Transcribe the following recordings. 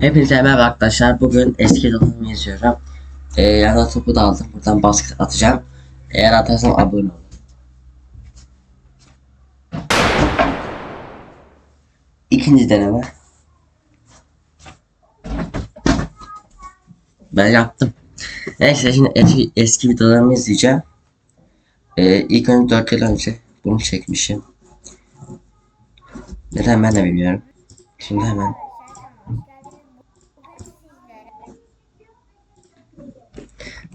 Hepinize merhaba arkadaşlar. Bugün eski donumu izliyorum. Ee, yanına topu da aldım. Buradan basket atacağım. Eğer atarsam abone olun. İkinci deneme. Ben yaptım. Neyse şimdi eski, eski videolarımı izleyeceğim. Ee, ilk önce 4 yıl önce bunu çekmişim. Neden ben de bilmiyorum. Şimdi hemen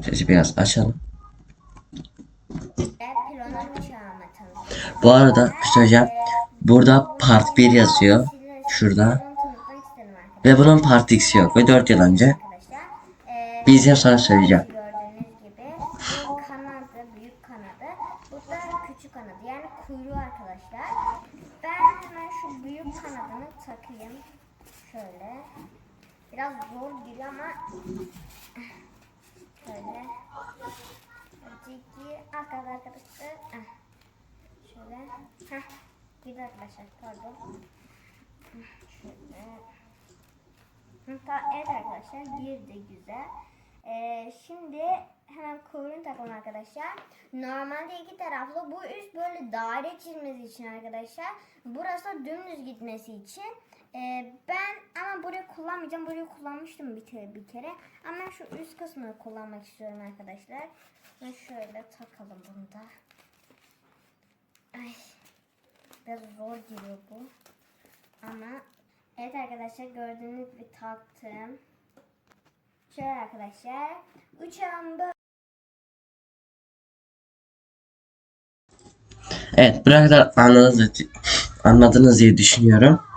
sesi biraz açalım. Bu arada söyleyeceğim. Burada part 1 yazıyor. Şurada. Ve bunun part X'i yok. Ve 4 yıl önce. Bir izleyeyim sonra söyleyeceğim. Gördüğünüz gibi bu kanadı, büyük kanadı. Bu da küçük kanadı. Yani kuyruğu arkadaşlar. Ben hemen şu büyük kanadını takayım. Şöyle. Biraz zor giriyor ama şöyle. Önceki arkada arkadaşlar. Ah. Şöyle. Heh. Bir arkadaşlar pardon. Şöyle. Ta- Evet arkadaşlar girdi güzel. Ee, şimdi hemen kuyruğunu takalım arkadaşlar. Normalde iki taraflı bu üst böyle daire çizmesi için arkadaşlar. Burası dümdüz gitmesi için. Ee, ben ama burayı kullanmayacağım. Burayı kullanmıştım bir kere, bir kere. Ama şu üst kısmını kullanmak istiyorum arkadaşlar. Ve şöyle takalım bunu da. Ay. Biraz zor giriyor bu. Ama evet arkadaşlar gördüğünüz gibi taktım. Şöyle arkadaşlar. Uçağım böyle. Evet buraya kadar anladınız, anladınız diye düşünüyorum.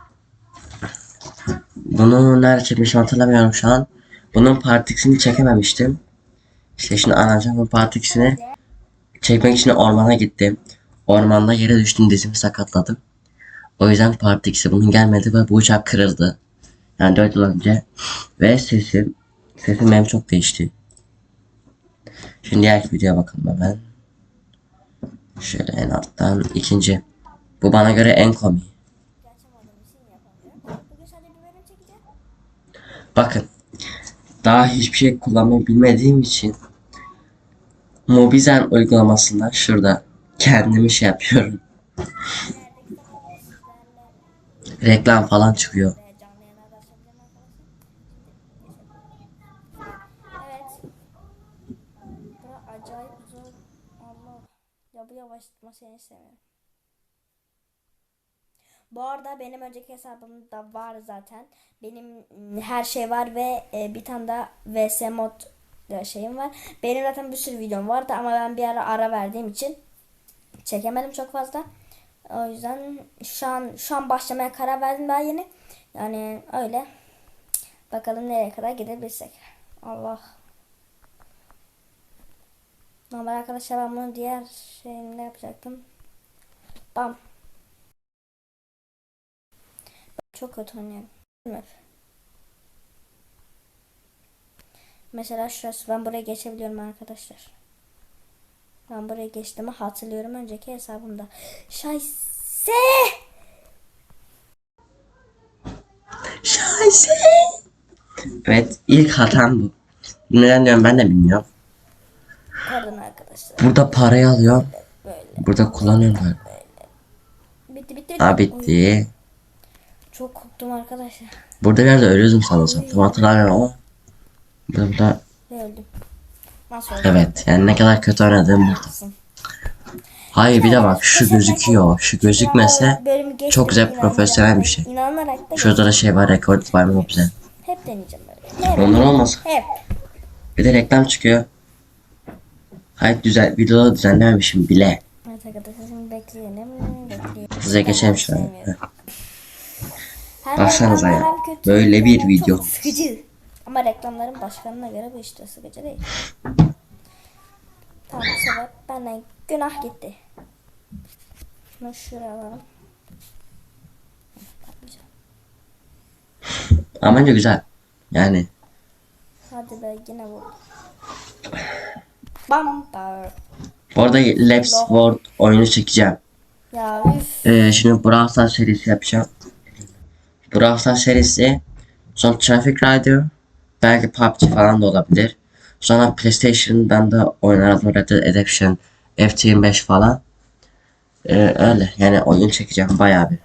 Bunu nerede çekmişim hatırlamıyorum şu an. Bunun part X'ini çekememiştim. İşte şimdi anlayacağım bu part X'ini çekmek için ormana gittim. Ormanda yere düştüm dizimi sakatladım. O yüzden part X'i bunun gelmedi ve bu uçak kırıldı. Yani 4 yıl önce. Ve sesim, sesim benim çok değişti. Şimdi diğer videoya bakalım hemen. Şöyle en alttan ikinci. Bu bana göre en komik. Bakın. Daha hiçbir şey kullanmayı bilmediğim için Mobizen uygulamasında şurada kendimi şey yapıyorum. Reklam falan çıkıyor. Canlı yayına başlayabilirim arkadaşlar. Evet. Bura acayip zor. Allah. Ya bu yavaşlatma seni istemiyorum. Bu arada benim önceki hesabımda var zaten. Benim mm, her şey var ve e, bir tane daha VS mod da şeyim var. Benim zaten bir sürü videom vardı ama ben bir ara ara verdiğim için çekemedim çok fazla. O yüzden şu an şu an başlamaya karar verdim daha yeni. Yani öyle. Bakalım nereye kadar gidebilirsek. Allah. Normal arkadaşlar ben bunu diğer şeyimde yapacaktım. Bam. Çok kötü oynuyorum. Mesela şurası ben buraya geçebiliyorum arkadaşlar. Ben buraya geçtiğimi hatırlıyorum önceki hesabımda. Şayse! Şahse. Evet ilk hatam bu. Neden diyorum ben de bilmiyorum. Pardon arkadaşlar. Burada parayı alıyorum. Böyle. Burada kullanıyorum böyle. Bitti bitti. Ha Oy, bitti. Çok korktum arkadaşlar. Burada bir yerde ölüyordum sanırsam. Tam hatırlamıyorum ama. Burada. Ve öldüm. Nasıl? Evet yani ne kadar kötü oynadım burada. Hayır bir de bak şu gözüküyor. Şu gözükmese çok güzel profesyonel bir şey. Şurada da şey var rekord var mı bize. hep deneyeceğim böyle. Ondan olmaz. Hep. Bir de reklam çıkıyor. Hayır güzel videoda düzenlememişim bile. Evet arkadaşlar şimdi bekleyelim. Bekleyelim. Size geçeyim şöyle. Hem Baksanıza ya. hem kötü, Böyle bir video. Sıkıcı. Ama reklamların başkanına göre bu işte sıkıcı değil. Tamam bu sefer benden günah gitti. Şunu şuraya alalım. Ama bence güzel. Yani Hadi be yine. Bam bar. bu arada Labs World oyunu çekeceğim. Ya üf. Ee, şimdi Brawl Stars serisi yapacağım. Brawl Stars serisi Sonra Traffic Rider. Belki PUBG falan da olabilir. Sonra PlayStation'dan da oynar Red Dead Redemption, F25 falan. Ee, öyle yani oyun çekeceğim bayağı bir.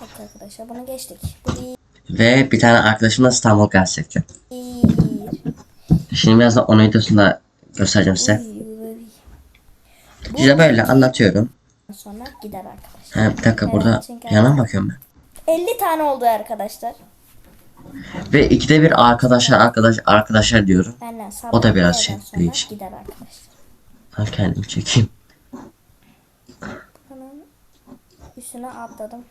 Evet arkadaşlar bunu geçtik. Bu değil. Ve bir tane arkadaşımla İstanbul Guys çekeceğim. Şimdi birazdan onun videosunu da göstereceğim size. İşte böyle anlatıyorum. Sonra gider arkadaşlar. Ha, bir dakika burada yana mı bakıyorum ben? 50 tane oldu arkadaşlar. Ve ikide bir arkadaşlar arkadaş arkadaşlar diyorum. Sabah O da biraz şey, değişik. Gider arkadaşlar. Ben kendimi çekeyim. Hemen üstüne atladım.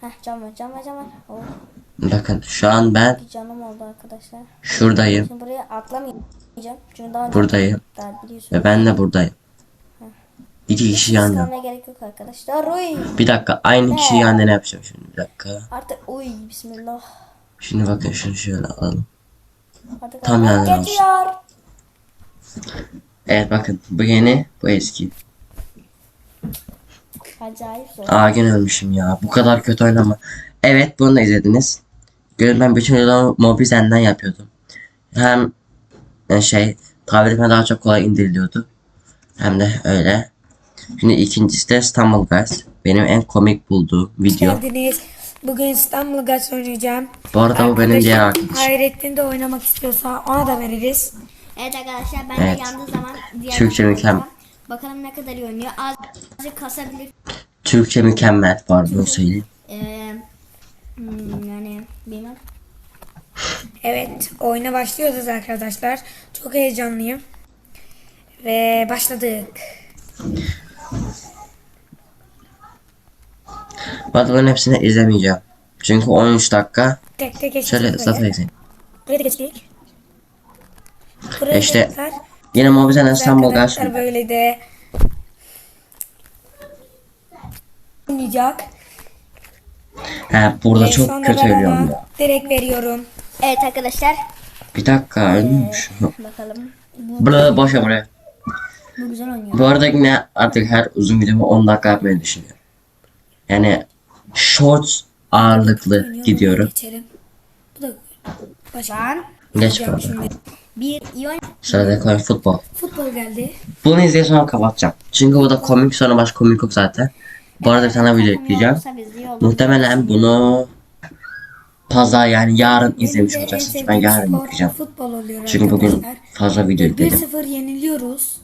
Heh cam var cam var cam var. Oh, Bakın şu an ben bir canım oldu arkadaşlar. şuradayım. Şimdi buraya atlamayacağım. Çünkü daha Buradayım. daha biliyorsunuz. Ve ben de buradayım. İki kişi yan yana. Gerek yok arkadaşlar. Uy. Bir dakika aynı kişi yan yana yapacağım şimdi bir dakika. Artık uy bismillah. Şimdi bakın şunu şöyle alalım. Artık Tam adam yani olsun. geçiyor. Evet bakın bu yeni bu eski. Acayip zor. Aa gene ölmüşüm ya. Bu kadar kötü oynama. Evet bunu da izlediniz. Görün ben bütün videoları Mobizen'den yapıyordum. Hem e, şey tabletime daha çok kolay indiriliyordu. Hem de öyle. Şimdi ikincisi de İstanbul Guys. Benim en komik bulduğum video. geldiniz. Bugün İstanbul Guys oynayacağım. Bu arada bu benim diğer Arkadaşım. Hayrettin de oynamak istiyorsa ona da veririz. Evet arkadaşlar ben Evet. de yandığı zaman diğer Türkçe mükemmel. Bakalım ne kadar iyi oynuyor. Azıcık kasabilir. Türkçe mükemmel var bunu söyleyeyim. Ee, hmm, yani bilmem. Evet oyuna başlıyoruz arkadaşlar. Çok heyecanlıyım. Ve başladık. Bunların hepsini izlemeyeceğim. Çünkü 13 dakika. Tek tek geçtik. Şöyle izleyin. Buraya da geçtik. Buraya İşte tekrar. Yine Mobizen İstanbul. Arkadaşlar böyle de oynayacak. He burada Ve çok kötü ölüyorum ya. Direkt veriyorum. Evet arkadaşlar Bir dakika ölmüş. bakalım. Bu, Burada boşa buraya. Bu güzel oynuyor. Bu arada yine artık her uzun videomu 10 dakika yapmayı düşünüyorum. Yani shorts ağırlıklı Oynuyorum, gidiyorum. Geçelim. Bu da başka. Ben Geç Yapacağım bakalım. şimdi. bir iyi oyun. Sırada koyun futbol. Futbol geldi. Bunu izleyip sonra kapatacağım. Çünkü bu da komik sonra başka komik yok zaten. Bu arada bir tane video ekleyeceğim. Muhtemelen bunu pazar yani yarın izlemiş olacaksınız. Ben yarın. Futbol oluyor Çünkü bugün arkadaşlar. fazla video yükledim. 1-0 yeniliyoruz.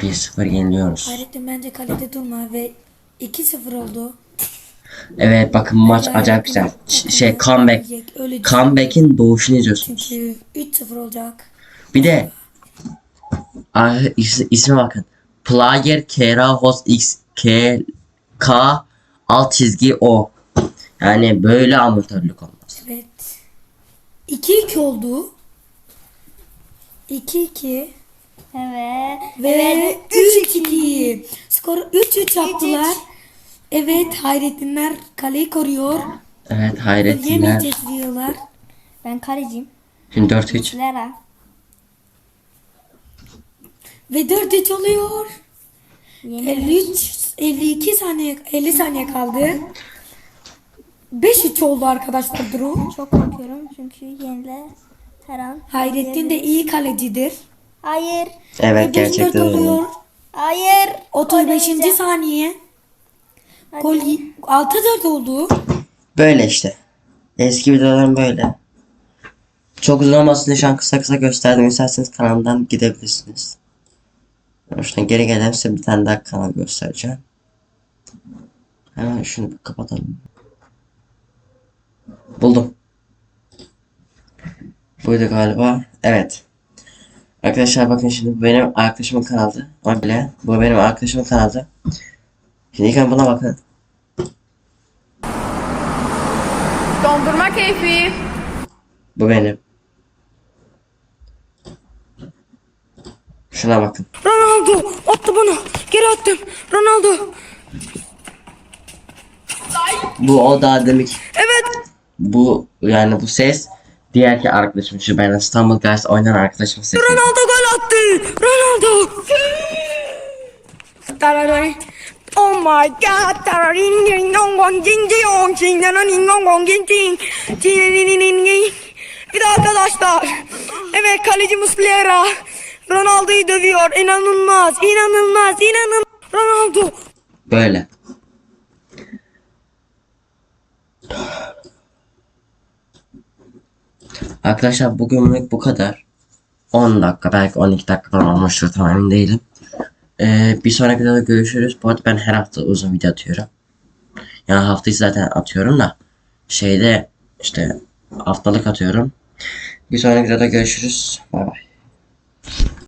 1-0 yeniliyoruz. Hayrettin bence kalede durma ve 2-0 oldu. Evet bakın maç acayip güzel. Şey comeback. Öyle Comeback'in doğuşunu izliyorsunuz. çünkü 3-0 olacak. Bir de ah, is, isme bakın. Player Kera Host X K K alt çizgi O. Yani böyle amatörlük olmaz. Evet. 2-2 oldu. 2-2 Evet. ve 3-2. Skor 3-3 yaptılar. Evet Hayrettinler kaleyi koruyor. Evet Hayrettinler. Yemeyeceğiz diyorlar. Ben kaleciyim. Şimdi 4-3. Lera. Ve 4-3 oluyor. Yeni 53 52 saniye 50 saniye kaldı. 5-3 oldu arkadaşlar durum. çok korkuyorum çünkü yenile her an. Hayrettin de iyi kalecidir. Hayır. Evet 5-4 gerçekten öyle. oluyor. Hayır. 35. Oynayacağım. saniye. Gol 6-4 oldu. Böyle işte. Eski videolarım böyle. Çok uzun olmasın diye şu an kısa kısa gösterdim. İsterseniz kanalımdan gidebilirsiniz. Şuradan geri gelen size bir tane daha kanal göstereceğim. Hemen şunu kapatalım. Buldum. Buydu galiba. Evet. Arkadaşlar bakın şimdi bu benim arkadaşımın kanalı. O bile. Bu benim arkadaşımın kanalı. Şimdi ilk buna bakın. Dondurma keyfi. Bu benim. Şuna bakın. Ronaldo attı bana. Geri attım. Ronaldo. Bu o daha demek. Evet. Bu yani bu ses diğer ki arkadaşım şu ben İstanbul Guys oynayan arkadaşımın sesi. Ronaldo gol attı. Ronaldo. Oh my god. Bir de arkadaşlar. Evet kaleci Muslera. Ronaldo'yu dövüyor. İnanılmaz. inanılmaz, inanılmaz. Ronaldo. Böyle. Arkadaşlar bugünlük bu kadar. 10 dakika belki 12 dakika falan olmuştur tam emin değilim. Ee, bir sonraki videoda görüşürüz. Bu arada ben her hafta uzun video atıyorum. Yani haftayı zaten atıyorum da şeyde işte haftalık atıyorum. Bir sonraki videoda görüşürüz. Bay bay.